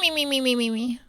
Mi mi mi mi mi mi.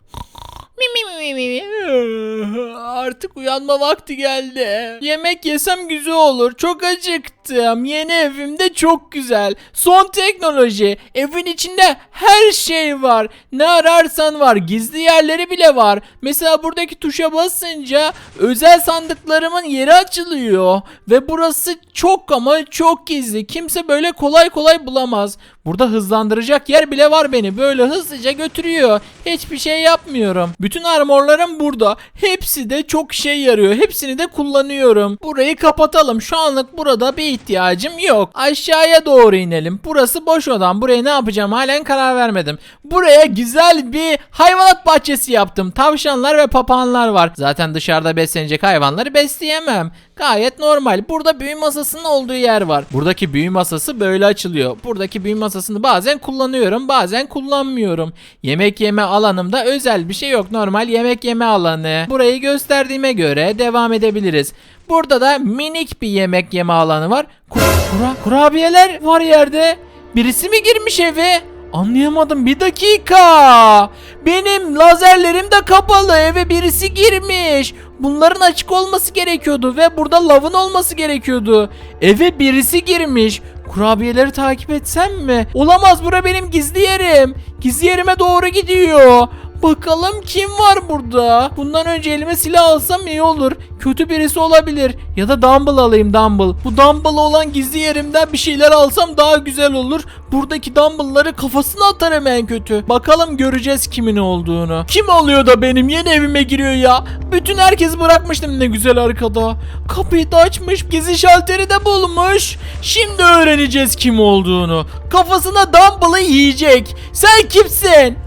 Artık uyanma vakti geldi. Yemek yesem güzel olur. Çok acıktım. Yeni evimde çok güzel. Son teknoloji. Evin içinde her şey var. Ne ararsan var. Gizli yerleri bile var. Mesela buradaki tuşa basınca özel sandıklarımın yeri açılıyor. Ve burası çok ama çok gizli. Kimse böyle kolay kolay bulamaz. Burada hızlandıracak yer bile var beni. Böyle hızlıca götürüyor. Hiçbir şey yapmıyorum. Bütün armorlarım burada. Hepsi de çok işe yarıyor. Hepsini de kullanıyorum. Burayı kapatalım. Şu anlık burada bir ihtiyacım yok. Aşağıya doğru inelim. Burası boş odam. Buraya ne yapacağım halen karar vermedim. Buraya güzel bir hayvanat bahçesi yaptım. Tavşanlar ve papağanlar var. Zaten dışarıda beslenecek hayvanları besleyemem. Gayet normal. Burada büyü masasının olduğu yer var. Buradaki büyü masası böyle açılıyor. Buradaki büyü masasını bazen kullanıyorum, bazen kullanmıyorum. Yemek yeme alanımda özel bir şey yok. Normal yemek yeme alanı. Burayı gösterdiğime göre devam edebiliriz. Burada da minik bir yemek yeme alanı var. Kur- kura- kurabiyeler var yerde. Birisi mi girmiş eve? Anlayamadım bir dakika. Benim lazerlerim de kapalı eve birisi girmiş. Bunların açık olması gerekiyordu ve burada lavın olması gerekiyordu. Eve birisi girmiş. Kurabiyeleri takip etsem mi? Olamaz bura benim gizli yerim. Gizli yerime doğru gidiyor. Bakalım kim var burada? Bundan önce elime silah alsam iyi olur. Kötü birisi olabilir. Ya da dumbbell alayım dumbbell. Bu dumbbell olan gizli yerimden bir şeyler alsam daha güzel olur. Buradaki dumbbellları kafasına atarım en kötü. Bakalım göreceğiz kimin olduğunu. Kim oluyor da benim yeni evime giriyor ya? Bütün herkes bırakmıştım ne güzel arkada. Kapıyı da açmış. Gizli şalteri de bulmuş. Şimdi öğreneceğiz kim olduğunu. Kafasına dumbbell'ı yiyecek. Sen kimsin?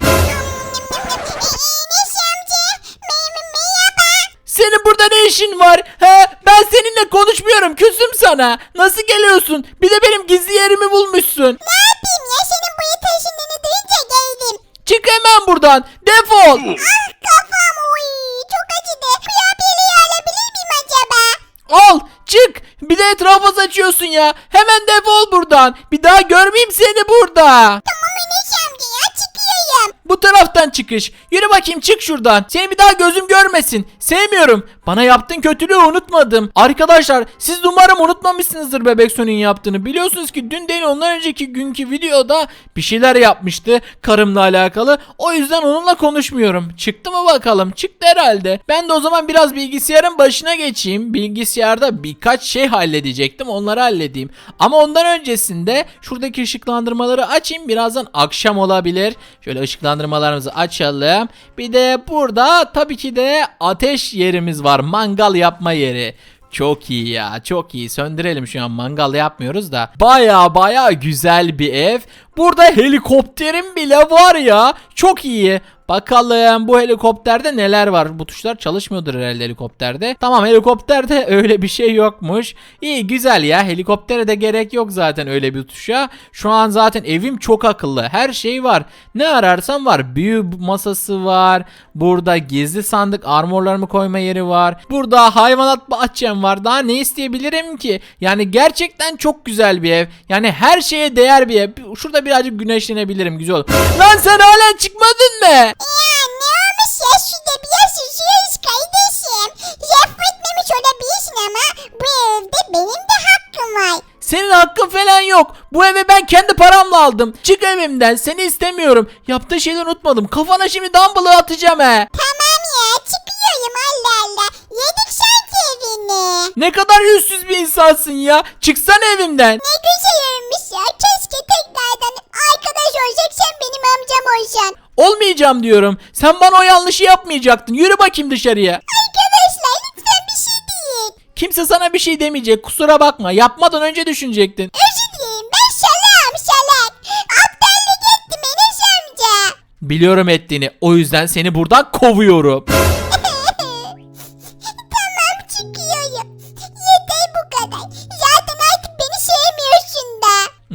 İşin var? He? Ben seninle konuşmuyorum. Küsüm sana. Nasıl geliyorsun? Bir de benim gizli yerimi bulmuşsun. Ne yapayım ya senin buraya taşındığını duyunca geldim. Çık hemen buradan. Defol. Ah kafam uy çok acıdı. Kurabiyeleri alabilir miyim acaba? Al. Çık. Bir de etrafa saçıyorsun ya. Hemen defol buradan. Bir daha görmeyeyim seni burada. Tamam Enes. Bu taraftan çıkış. Yürü bakayım çık şuradan. Seni bir daha gözüm görmesin. Sevmiyorum. Bana yaptığın kötülüğü unutmadım. Arkadaşlar siz umarım unutmamışsınızdır Bebek Sonic'in yaptığını. Biliyorsunuz ki dün değil ondan önceki günkü videoda bir şeyler yapmıştı karımla alakalı. O yüzden onunla konuşmuyorum. Çıktı mı bakalım? Çıktı herhalde. Ben de o zaman biraz bilgisayarın başına geçeyim. Bilgisayarda birkaç şey halledecektim. Onları halledeyim. Ama ondan öncesinde şuradaki ışıklandırmaları açayım. Birazdan akşam olabilir. Şöyle ışıklandırmalarımızı açalım. Bir de burada tabii ki de ateş yerimiz var. Mangal yapma yeri. Çok iyi ya çok iyi söndürelim şu an mangal yapmıyoruz da baya baya güzel bir ev burada helikopterim bile var ya çok iyi Bakalım bu helikopterde neler var? Bu tuşlar çalışmıyordur herhalde helikopterde. Tamam helikopterde öyle bir şey yokmuş. İyi güzel ya helikoptere de gerek yok zaten öyle bir tuşa. Şu an zaten evim çok akıllı. Her şey var. Ne ararsam var. Büyü masası var. Burada gizli sandık armorlarımı koyma yeri var. Burada hayvanat bahçem var. Daha ne isteyebilirim ki? Yani gerçekten çok güzel bir ev. Yani her şeye değer bir ev. Şurada birazcık güneşlenebilirim. Güzel olur. Lan sen hala çıkmadın mı? Ya ne olmuş ya şurada biraz üzüyoruz kardeşim. Laf etmemiş olabilirsin ama bu evde benim de hakkım var. Senin hakkın falan yok. Bu evi ben kendi paramla aldım. Çık evimden. Seni istemiyorum. Yaptığı şeyleri unutmadım. Kafana şimdi dumbbell'ı atacağım he. Tamam ya çıkıyorum Allah Allah. Yedik evini. Ne kadar yüzsüz bir insansın ya. Çıksana evimden. Ne güzel ya. Keşke tekrardan arkadaş olacak sen benim amcam olsan. Olmayacağım diyorum. Sen bana o yanlışı yapmayacaktın. Yürü bakayım dışarıya. Arkadaşlar lütfen bir şey deyin. Kimse sana bir şey demeyecek. Kusura bakma. Yapmadan önce düşünecektin. Özür dilerim ben şalak şalak. Aptallık ettim Enes amca. Biliyorum ettiğini. O yüzden seni buradan kovuyorum.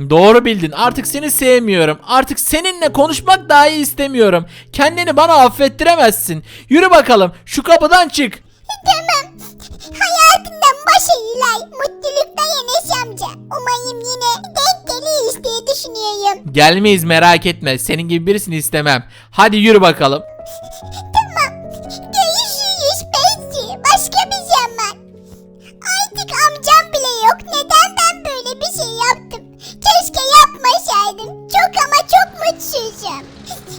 Doğru bildin. Artık seni sevmiyorum. Artık seninle konuşmak dahi istemiyorum. Kendini bana affettiremezsin. Yürü bakalım. Şu kapıdan çık. Tamam. Hayatından başarılar, mutluluklar Enes amca. Umarım yine denk geliyiz diye düşünüyorum. Gelmeyiz merak etme. Senin gibi birisini istemem. Hadi yürü bakalım. Tamam. Görüşürüz Beyci. Başka bir zaman. Artık amcam bile yok. Neden ben böyle bir şey yaptım? Keşke yapmasaydım. Çok ama çok mutsuzum.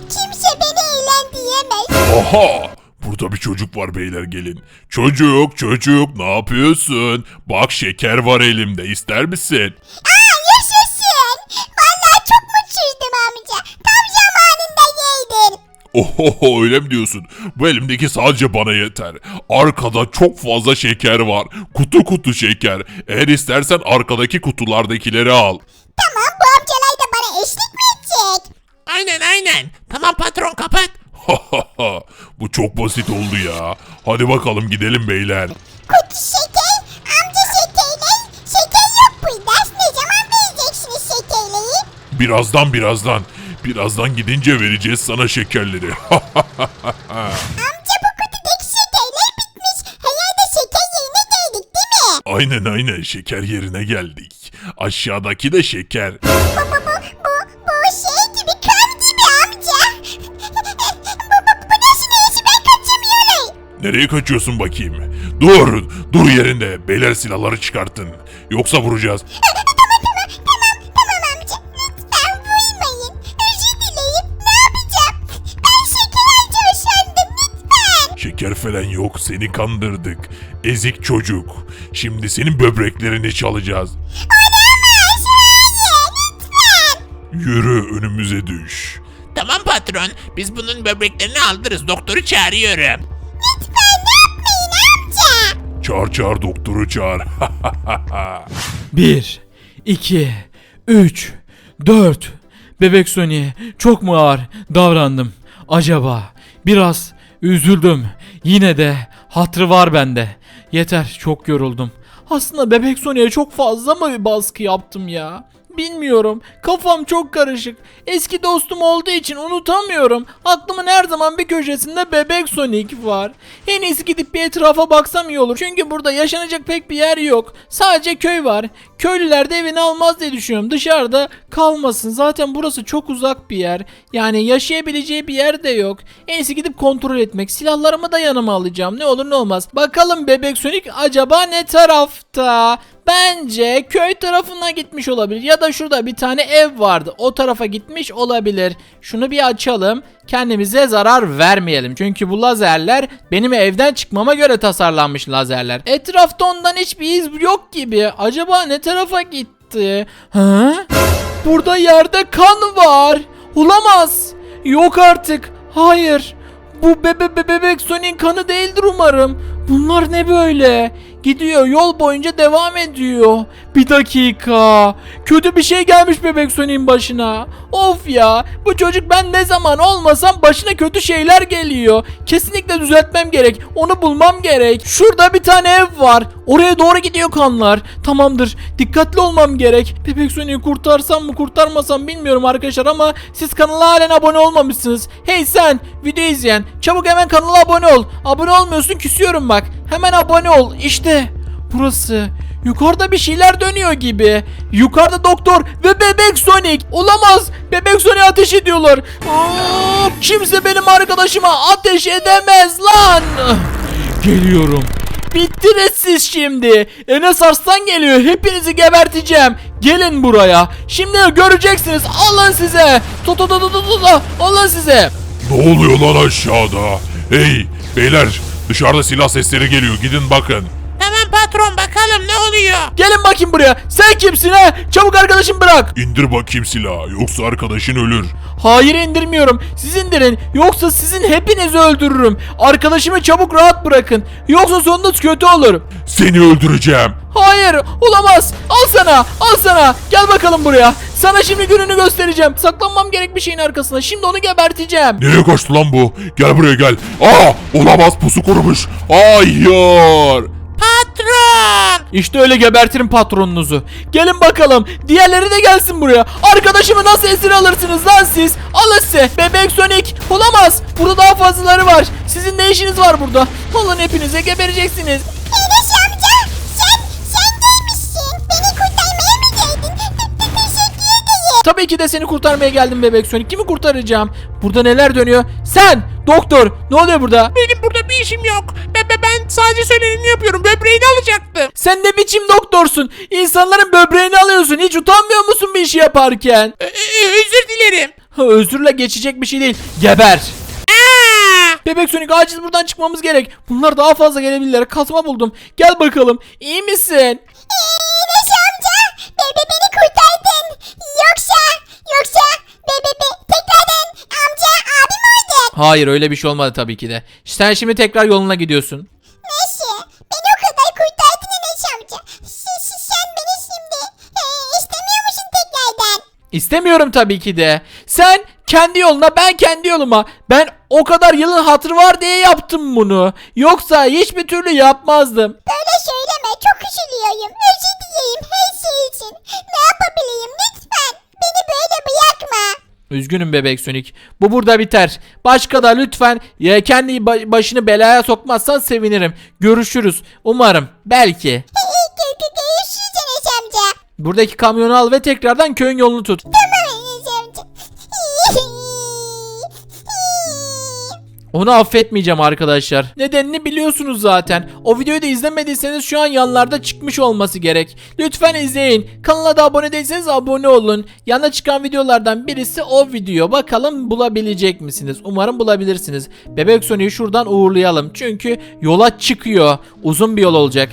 Kimse beni eğlendiremez. Aha! Burada bir çocuk var beyler gelin. Çocuk çocuk ne yapıyorsun? Bak şeker var elimde ister misin? Aa yaşasın. Vallahi çok mutsuzdum amca. Tam zamanında geldin. Oho öyle mi diyorsun? Bu elimdeki sadece bana yeter. Arkada çok fazla şeker var. Kutu kutu şeker. Eğer istersen arkadaki kutulardakileri al. Tamam bu amcalar da bana eşlik mi edecek? Aynen aynen. Tamam patron kapat. Bu çok basit oldu ya. Hadi bakalım gidelim beyler. Kutu şeker, amca şekerler. Şeker yok burada. Ne zaman vereceksiniz şekerleri? Birazdan birazdan. Birazdan gidince vereceğiz sana şekerleri. Amca bu kutudaki şekerler bitmiş. Herhalde şeker yerine geldik değil mi? aynen aynen şeker yerine geldik. Aşağıdaki de şeker. Bu bu şey gibi kan gibi amca. bu bu bu nasıl neyse ben kaçamıyorum. Nereye kaçıyorsun bakayım? Dur, dur yerinde. Beyler silahları çıkartın. Yoksa vuracağız. tamam tamam tamam tamam amca. Lütfen vurmayın. Özür dileyim. Ne yapacağım? Ben şeker alacağım sandım lütfen. Şeker falan yok, seni kandırdık. Ezik çocuk. Şimdi senin böbreklerini çalacağız. Yürü önümüze düş. Tamam patron. Biz bunun böbreklerini aldırız. Doktoru çağırıyorum. Lütfen yapmayın amca. Çağır çağır doktoru çağır. 1, 2, 3, 4. Bebek Sony çok mu ağır davrandım? Acaba biraz üzüldüm. Yine de hatrı var bende. Yeter çok yoruldum. Aslında Bebek Sony'e çok fazla mı bir baskı yaptım ya? Bilmiyorum. Kafam çok karışık. Eski dostum olduğu için unutamıyorum. Aklımın her zaman bir köşesinde Bebek Sonic var. En iyisi gidip bir etrafa baksam iyi olur. Çünkü burada yaşanacak pek bir yer yok. Sadece köy var. Köylüler de evini almaz diye düşünüyorum. Dışarıda kalmasın. Zaten burası çok uzak bir yer. Yani yaşayabileceği bir yer de yok. En iyisi gidip kontrol etmek. Silahlarımı da yanıma alacağım. Ne olur ne olmaz. Bakalım Bebek Sonic acaba ne tarafta? Bence köy tarafına gitmiş olabilir ya da şurada bir tane ev vardı. O tarafa gitmiş olabilir. Şunu bir açalım. Kendimize zarar vermeyelim. Çünkü bu lazerler benim evden çıkmama göre tasarlanmış lazerler. Etrafta ondan hiçbir iz yok gibi. Acaba ne tarafa gitti? Ha? Burada yerde kan var. Olamaz. Yok artık. Hayır. Bu bebe be- bebek Sonic'in kanı değildir umarım. Bunlar ne böyle? Gidiyor yol boyunca devam ediyor. Bir dakika. Kötü bir şey gelmiş bebek Sonic'in başına. Of ya. Bu çocuk ben ne zaman olmasam başına kötü şeyler geliyor. Kesinlikle düzeltmem gerek. Onu bulmam gerek. Şurada bir tane ev var. Oraya doğru gidiyor kanlar. Tamamdır. Dikkatli olmam gerek. Bebek Sonic'i kurtarsam mı kurtarmasam bilmiyorum arkadaşlar ama siz kanala halen abone olmamışsınız. Hey sen video izleyen çabuk hemen kanala abone ol. Abone olmuyorsun küsüyorum bak. Hemen abone ol. İşte burası. Yukarıda bir şeyler dönüyor gibi. Yukarıda doktor ve bebek Sonic. Olamaz. Bebek Sonic ateş ediyorlar. Aa, kimse benim arkadaşıma ateş edemez lan. Geliyorum. Bittiniz siz şimdi. Enes Arslan geliyor. Hepinizi geberteceğim. Gelin buraya. Şimdi göreceksiniz. Alın size. To. Alın size. ne oluyor lan aşağıda? Hey beyler dışarıda silah sesleri geliyor gidin bakın. Tamam patron bakalım ne oluyor. Gelin bakayım buraya. Sen kimsin ha? Çabuk arkadaşım bırak. İndir bakayım silahı yoksa arkadaşın ölür. Hayır indirmiyorum. Siz indirin. Yoksa sizin hepinizi öldürürüm. Arkadaşımı çabuk rahat bırakın. Yoksa sonunuz kötü olur. Seni öldüreceğim. Hayır olamaz. Al sana al sana. Gel bakalım buraya. Sana şimdi gününü göstereceğim. Saklanmam gerek bir şeyin arkasına. Şimdi onu geberteceğim. Nereye kaçtı lan bu? Gel buraya gel. Aa olamaz pusu kurumuş. Hayır. Patron. İşte öyle gebertirim patronunuzu. Gelin bakalım. Diğerleri de gelsin buraya. Arkadaşımı nasıl esir alırsınız lan siz? Alın size. Bebek Sonic. Olamaz. Burada daha fazlaları var. Sizin ne işiniz var burada? Alın hepinize gebereceksiniz. Tabii ki de seni kurtarmaya geldim bebek Sonic. Kimi kurtaracağım? Burada neler dönüyor? Sen doktor. Ne oluyor burada? Benim burada bir işim yok. Ben, ben, ben sadece söyleneni yapıyorum. Böbreğini alacaktım. Sen ne biçim doktorsun? İnsanların böbreğini alıyorsun. Hiç utanmıyor musun bir işi yaparken? Ö- ö- özür dilerim. Ha, Özürle geçecek bir şey değil. Geber. Bebek Sonic acil buradan çıkmamız gerek. Bunlar daha fazla gelebilirler. Kazma buldum. Gel bakalım. İyi misin? Enes amca bebe beni kurtardın. Yoksa yoksa bebe be, tekrardan amca abi mi oldun? Hayır öyle bir şey olmadı tabii ki de. Sen şimdi tekrar yoluna gidiyorsun. Neyse beni o kadar kurtardın Enes amca. S- s- sen beni şimdi e, istemiyor musun tekrardan? İstemiyorum tabii ki de. Sen kendi yoluna ben kendi yoluma. Ben o kadar yılın hatırı var diye yaptım bunu. Yoksa hiçbir türlü yapmazdım. Böyle söyleme çok üzülüyorum. Özür dileyim her şey için. Ne yapabileyim lütfen. Beni böyle bırakma. Üzgünüm bebek Sonic. Bu burada biter. Başka da lütfen ya kendi ba- başını belaya sokmazsan sevinirim. Görüşürüz. Umarım. Belki. Görüşürüz Enes amca. Buradaki kamyonu al ve tekrardan köyün yolunu tut. Tamam Onu affetmeyeceğim arkadaşlar. Nedenini biliyorsunuz zaten. O videoyu da izlemediyseniz şu an yanlarda çıkmış olması gerek. Lütfen izleyin. Kanala da abone değilseniz abone olun. Yanına çıkan videolardan birisi o video. Bakalım bulabilecek misiniz? Umarım bulabilirsiniz. Bebek Sonic'i şuradan uğurlayalım. Çünkü yola çıkıyor. Uzun bir yol olacak.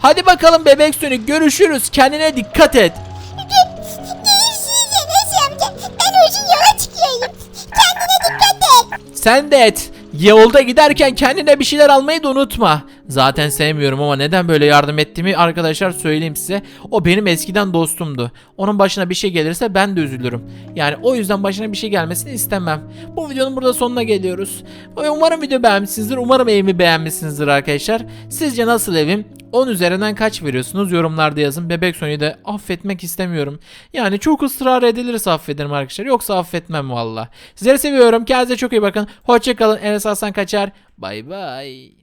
Hadi bakalım Bebek Sonic görüşürüz. Kendine dikkat et. Sen de et. Yolda giderken kendine bir şeyler almayı da unutma. Zaten sevmiyorum ama neden böyle yardım ettiğimi arkadaşlar söyleyeyim size. O benim eskiden dostumdu. Onun başına bir şey gelirse ben de üzülürüm. Yani o yüzden başına bir şey gelmesini istemem. Bu videonun burada sonuna geliyoruz. Umarım video beğenmişsinizdir. Umarım evimi beğenmişsinizdir arkadaşlar. Sizce nasıl evim? 10 üzerinden kaç veriyorsunuz? Yorumlarda yazın. Bebek Sony'yi de affetmek istemiyorum. Yani çok ısrar edilirse affederim arkadaşlar. Yoksa affetmem valla. Sizleri seviyorum. Kendinize çok iyi bakın. Hoşçakalın. Enes Aslan Kaçar. Bay bay.